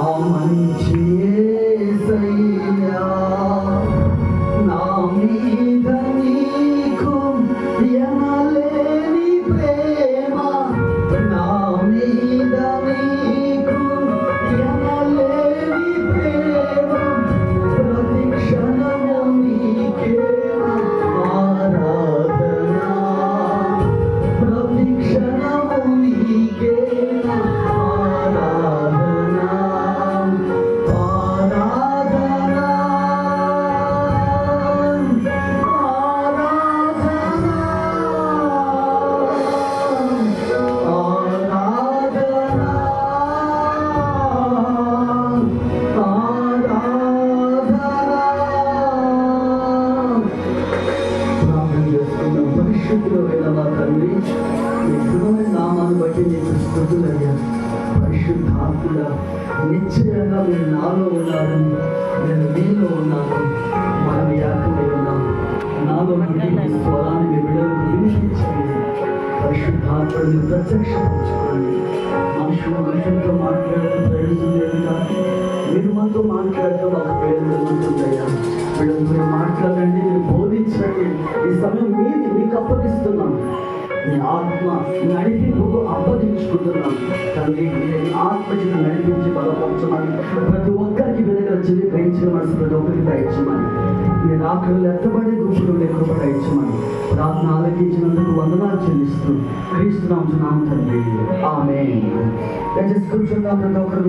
我们一 చేసుకుందాం పరిశుద్ధిలో వెళ్ళవా తండ్రి మీ ఘనమైన నామాన్ని బట్టి నీకు స్థుతులయ్యా. పరిశుద్ధాత్ముడ నిశ్చయంగా మీరు నాలో ఉన్నారని నేను మీలో ఉన్నాను మనం ఏకమై ఉన్నాం. నాలో నుండి మీ స్వరాన్ని మీ వినిపించండి పరిశుద్ధాత్మని ప్రత్యక్షపరచుకోండి. మనుషులు మనుషులతో మాట్లాడటం ప్రయోజనం కాదు మీరు మాతో మాట్లాడటం ఒక ప్రయోజనం ఉంటుందయ్యా. వీళ్ళతో మాట్లాడండి మీరు బోధించండి. ఈ సమయం మీరు అప్పగిస్తున్నాం. నీ ఆత్మ నడిపింపుకు అప్పగించుకుంటున్నాం. తండ్రి మీ ఆత్మ నడిపించి బలపరచమని ప్రతి ఒక్కరికి వెలుగల చెల్లి గ్రహించిన మనసు ప్రతి ఒక్కరికి దయచమని మీరు ఆకలి ఎత్తబడి గుంపులు లేకుండా దయచమని ప్రార్థన ఆలకించినందుకు వందనాలు చెల్లిస్తూ క్రీస్తు నామం తండ్రి. ఆమె దయచేసి ప్రతి ఒక్కరు